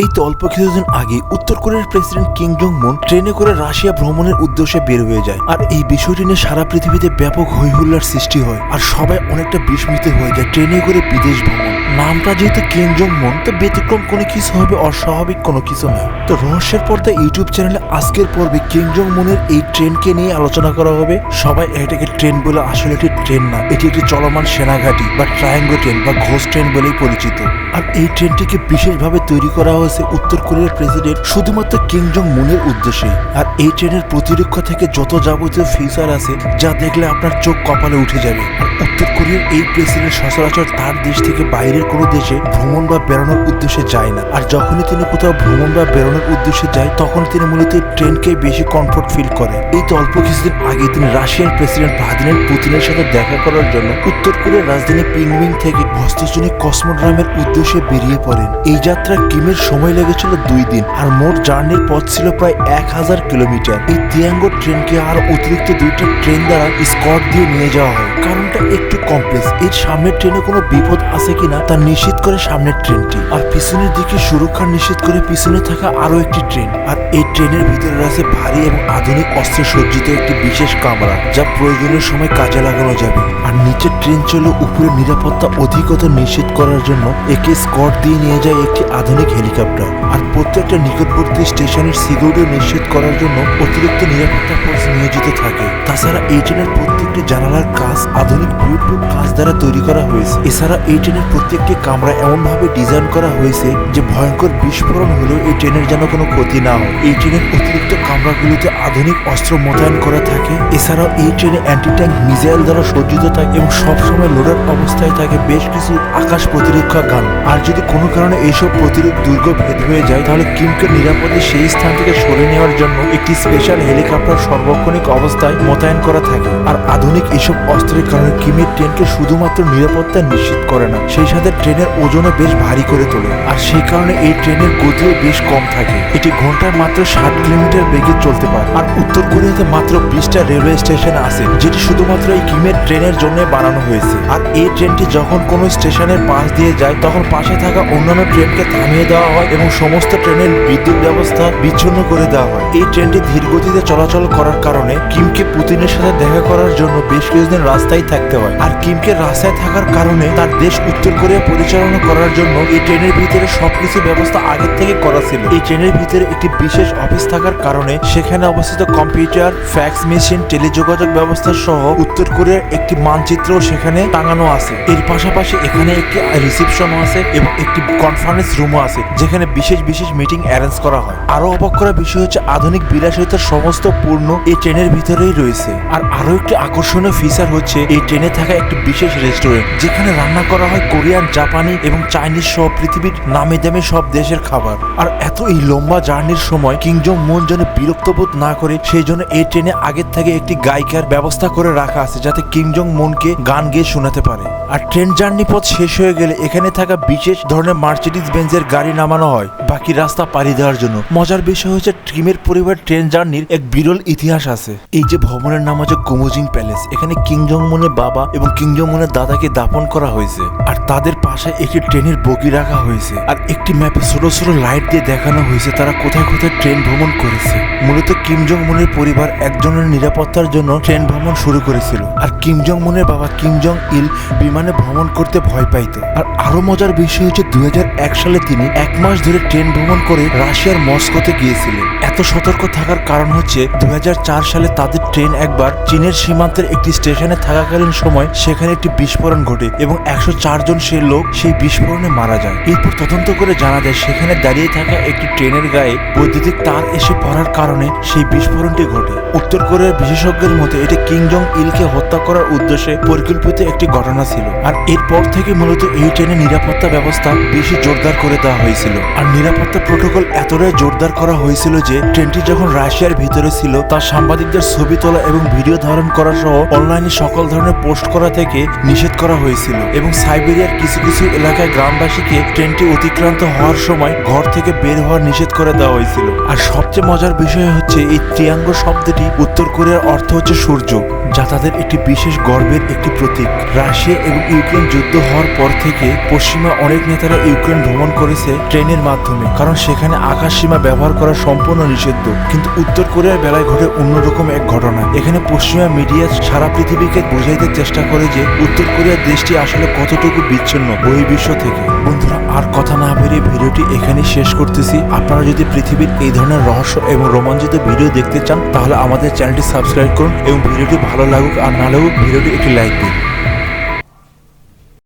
এই তো অল্প কিছুদিন আগে উত্তর কোরিয়ার প্রেসিডেন্ট কিং জং মুন ট্রেনে করে রাশিয়া ভ্রমণের উদ্দেশ্যে বের হয়ে যায়। আর এই বিষয়টি নিয়ে সারা পৃথিবীতে ব্যাপক হৈহুল্লার সৃষ্টি হয় আর সবাই অনেকটা বিস্মিত হয়ে যায় ট্রেনে করে বিদেশ ভ্রমণ। নামটা যেহেতু কিং জং মুন তো ব্যতিক্রম কোনো কিছু হবে, অস্বাভাবিক কোনো কিছু নয় তো রহস্যের পর্দা ইউটিউব চ্যানেলে আজকের পর্বে কিং জং মুনের এই ট্রেনকে নিয়ে আলোচনা করা হবে। সবাই এটাকে ট্রেন বলে আসলে একটি ট্রেন না, এটি একটি চলমান সেনাঘাটি বা ট্রায়াঙ্গো ট্রেন বা ঘোষ ট্রেন বলেই পরিচিত। আর এই ট্রেনটিকে বিশেষভাবে তৈরি করা হয়েছে উত্তর কোরিয়ার প্রেসিডেন্ট শুধুমাত্র কিং জং মুনের উদ্দেশ্যে। আর এই ট্রেনের প্রতিরক্ষা থেকে যত যাবতীয় ফিচার আছে, যা দেখলে আপনার চোখ কপালে উঠে যাবে। উত্তর কোরিয়ার এই প্রেসিডেন্ট সচরাচর তার দেশ থেকে বাইরের কোনো দেশে ভ্রমণ বা বেরোনোর উদ্দেশ্যে যায় না। আর যখনই তিনি কোথাও ভ্রমণ বা বেরোনোর উদ্দেশ্যে যায়, তখন তিনি মূলত ট্রেনকে বেশি কমফোর্ট ফিল করে। এই তো অল্প কিছুদিন আগে তিনি রাশিয়ান প্রেসিডেন্ট ভ্লাদিমির পুতিনের সাথে দেখা করার জন্য উত্তর কোরিয়ার রাজধানী পিংমিং থেকে ভস্তজনী কসমোড্রামের উদ্দেশ্যে বেরিয়ে পড়েন। এই যাত্রা কিমের সময় লেগেছিল দুই দিন, আর মোট জার্নির পথ ছিল প্রায় এক হাজার কিলোমিটার। এই তিয়াঙ্গো ট্রেনকে আর অতিরিক্ত দুইটা ট্রেন দ্বারা স্কট দিয়ে নিয়ে যাওয়া হয়। কারণটা একটু কমপ্লেক্স এর সামনের ট্রেনে কোনো বিপদ আছে কিনা, তা নিশ্চিত করে সামনের ট্রেনটি। আর পিছনের দিকে সুরক্ষা নিশ্চিত করে পিছনে থাকা আরও একটি ট্রেন। আর এই ট্রেনের ভিতরে রয়েছে ভারী এবং আধুনিক অস্ত্রে সজ্জিত একটি বিশেষ কামরা, যা প্রয়োজনের সময় কাজে লাগানো যাবে। আর নিচে ট্রেন চলে উপরে নিরাপত্তা অধিকতর নিশ্চিত করার জন্য একে স্কট দিয়ে নিয়ে যায় একটি আধুনিক হেলিকপ্টার। আর প্রত্যেকটা নিকটবর্তী স্টেশনের সিকিউরিটি নিশ্চিত করার জন্য অতিরিক্ত নিরাপত্তা ফোর্স নিয়োজিত থাকে। তাছাড়া এই ট্রেনের প্রত্যেকটি জানালার কাজ আধুনিক বুলেটপ্রুফ কাজ দ্বারা তৈরি করা হয়েছে। এছাড়া এই ট্রেনের প্রত্যেকটি কামরা এমনভাবে ডিজাইন করা হয়েছে যে ভয়ঙ্কর বিস্ফোরণ হলেও এই ট্রেনের যেন কোনো ক্ষতি না হয়। এই ট্রেনের অতিরিক্ত কামরাগুলোতে আধুনিক অস্ত্র মোতায়েন করা থাকে। এছাড়াও এই ট্রেনে অ্যান্টি ট্যাঙ্ক মিসাইল দ্বারা সজ্জিত থাকে এবং সবসময় লোডার অবস্থায় থাকে বেশ কিছু আকাশ প্রতিরক্ষা গান। আর যদি কোনো কারণে এইসব প্রতিরোধ দুর্গ ভেদ হয়ে যায়, তাহলে কিমকে নিরাপদে সেই স্থান থেকে সরে নেওয়ার জন্য একটি স্পেশাল হেলিকপ্টার সর্বক্ষণিক অবস্থায় মোতায়েন করা থাকে। আর আধুনিক এসব অস্ত্রের কারণে কিমের ট্রেনকে শুধুমাত্র নিরাপত্তা নিশ্চিত করে না, সেই সাথে ট্রেনের ওজনও বেশ ভারী করে তোলে। আর সেই কারণে এই ট্রেনের গতিও বেশ কম থাকে। এটি ঘন্টায় মাত্র ষাট কিলোমিটার বেগে চলতে পারে। আর উত্তর কোরিয়াতে মাত্র বিশটা রেলওয়ে স্টেশন আছে, যেটি শুধুমাত্র এই কিমের ট্রেনের জন্য বানানো হয়েছে। আর এই ট্রেনটি যখন কোনো স্টেশনের পাশ দিয়ে যায়, তখন পাশে থাকা অন্যান্য ট্রেনকে থামিয়ে দেওয়া হয় এবং সমস্ত ট্রেনের বিদ্যুৎ ব্যবস্থা বিচ্ছিন্ন করে দেওয়া হয়। এই ট্রেনটি ধীর গতিতে চলাচল করার কারণে কিমকে পুতিনের সাথে দেখা করার জন্য বেশ কিছুদিন রাস্তায় থাকতে হয়। আর কিমকে রাস্তায় থাকার কারণে তার দেশ উত্তর কোরিয়া পরিচালনা করার জন্য এই ট্রেনের ভিতরে সবকিছু ব্যবস্থা আগের থেকে করা ছিল। এই ট্রেনের ভিতরে একটি বিশেষ অফিস থাকার কারণে সেখানে অবস্থিত কম্পিউটার, ফ্যাক্স মেশিন, টেলিযোগাযোগ ব্যবস্থা সহ উত্তর কোরিয়ার একটি মানচিত্রও সেখানে টাঙানো আছে। এর পাশাপাশি এখানে একটি রিসেপশনও আছে এবং একটি কনফারেন্স রুমও আছে, যেখানে বিশেষ বিশেষ মিটিং অ্যারেঞ্জ করা হয়। আরও অবাক করা বিষয় হচ্ছে আধুনিক বিলাসিতার সমস্ত পূর্ণ এই ট্রেনের ভিতরেই রয়েছে। আর আরও একটি আকর্ষণীয় ফিচার হচ্ছে এই ট্রেনে থাকা একটি বিশেষ রেস্টুরেন্ট যেখানে রান্না করা হয় কোরিয়ান, জাপানি এবং চাইনিজ সহ পৃথিবীর নামে দামে সব দেশের খাবার। আর এত এই লম্বা জার্নির সময় কিংজং মন যেন বিরক্ত বোধ না করে, সেই জন্য এই ট্রেনে আগের থেকে একটি গায়িকার ব্যবস্থা করে রাখা আছে, যাতে কিংজং মনকে গান গেয়ে শোনাতে পারে। আর ট্রেন জার্নি পথ শেষ হয়ে গেলে এখানে থাকা বিশেষ ধরনের মার্সিডিজ বেঞ্জের গাড়ি নামানো হয়। বাকি রাস্তা পাড়ি দেওয়ার জন্য। মজার বিষয় হচ্ছে ট্রিমের পরিবার ট্রেন জার্নির এক বিরল ইতিহাস আছে। এই যে ভবনের নাম হচ্ছে কুমুজিং প্যালেস। এখানে কিংজং মুনের বাবা এবং কিংজং মুনের দাদাকে দাপন করা হয়েছে। আর তাদের পাশে একটি ট্রেনের বগি রাখা হয়েছে। আর একটি ম্যাপে ছোট ছোট লাইট দিয়ে দেখানো হয়েছে তারা কোথায় কোথায় ট্রেন ভ্রমণ করেছে। মূলত কিম জং মুনের পরিবার একজনের নিরাপত্তার জন্য ট্রেন ভ্রমণ শুরু করেছিল। আর কিম জং মুনের বাবা কিম জং ইল বিমানে ভ্রমণ করতে ভয় পাইতো। আর আরও মজার বিষয় হচ্ছে দুই হাজার এক সালে তিনি এক মাস ধরে ট্রেন ভ্রমণ করে রাশিয়ার মস্কোতে গিয়েছিলেন। এত সতর্ক থাকার কারণ হচ্ছে দুই হাজার চার সালে তাদের ট্রেন একবার চীনের সীমান্তের একটি স্টেশনে থাকাকালীন সময় সেখানে একটি বিস্ফোরণ ঘটে এবং একশো জন সে লোক সেই বিস্ফোরণে মারা যায়। এরপর তদন্ত করে জানা যায় সেখানে দাঁড়িয়ে থাকা একটি ট্রেনের গায়ে বৈদ্যুতিক তার এসে পড়ার কারণে সেই বিস্ফোরণটি ঘটে। উত্তর কোরিয়ার বিশেষজ্ঞের মতে, এটি কিং জং ইলকে হত্যা করার উদ্দেশ্যে পরিকল্পিত একটি ঘটনা ছিল আর এরপর থেকে মূলত এই ট্রেনের নিরাপত্তা ব্যবস্থা বেশি জোরদার করে দেওয়া হয়েছিল। আর নিরাপত্তা প্রোটোকল এতটাই জোরদার করা হয়েছিল যে ট্রেনটি যখন রাশিয়ার ভিতরে ছিল, তার সাংবাদিকদের ছবি তোলা এবং ভিডিও ধারণ করা সহ অনলাইনে সকল ধরনের পোস্ট করা থেকে নিষেধ করা হয়েছিল এবং সাইবেরিয়ার কিছু কিছু এলাকায় গ্রামবাসীকে ট্রেনটি অতিক্রান্ত হওয়ার সময় ঘর থেকে বের হওয়ার নিষেধ করে দেওয়া হয়েছিল। আর সবচেয়ে মজার বিষয় হচ্ছে, এই ত্রিয়াঙ্গ শব্দটি উত্তর কোরিয়ার অর্থ হচ্ছে সূর্য, যা তাদের একটি বিশেষ গর্বের একটি প্রতীক। রাশিয়া এবং ইউক্রেন যুদ্ধ হওয়ার পর থেকে পশ্চিমা অনেক নেতারা ইউক্রেন ভ্রমণ করেছে ট্রেনের মাধ্যমে, কারণ সেখানে আকাশ সীমা ব্যবহার করা সম্পূর্ণ নিষিদ্ধ। কিন্তু উত্তর কোরিয়ার বেলায় ঘটে অন্যরকম এক ঘটনা। এখানে পশ্চিমা মিডিয়া সারা পৃথিবীকে বোঝাইতে চেষ্টা করে যে উত্তর কোরিয়ার দেশটি আসলে কতটুকু বিচ্ছিন্ন বহির্বিশ্ব থেকে। বন্ধুরা, আর কথা না বেরিয়ে ভিডিওটি এখানেই শেষ করতেছি। আপনারা যদি পৃথিবীর এই ধরনের রহস্য এবং রোমাঞ্চিত ভিডিও দেখতে চান, তাহলে আমাদের চ্যানেলটি সাবস্ক্রাইব করুন এবং ভিডিওটি ভালো লাগুক, আর না লাগুক, ভিডিওটি একটি লাইক দিন।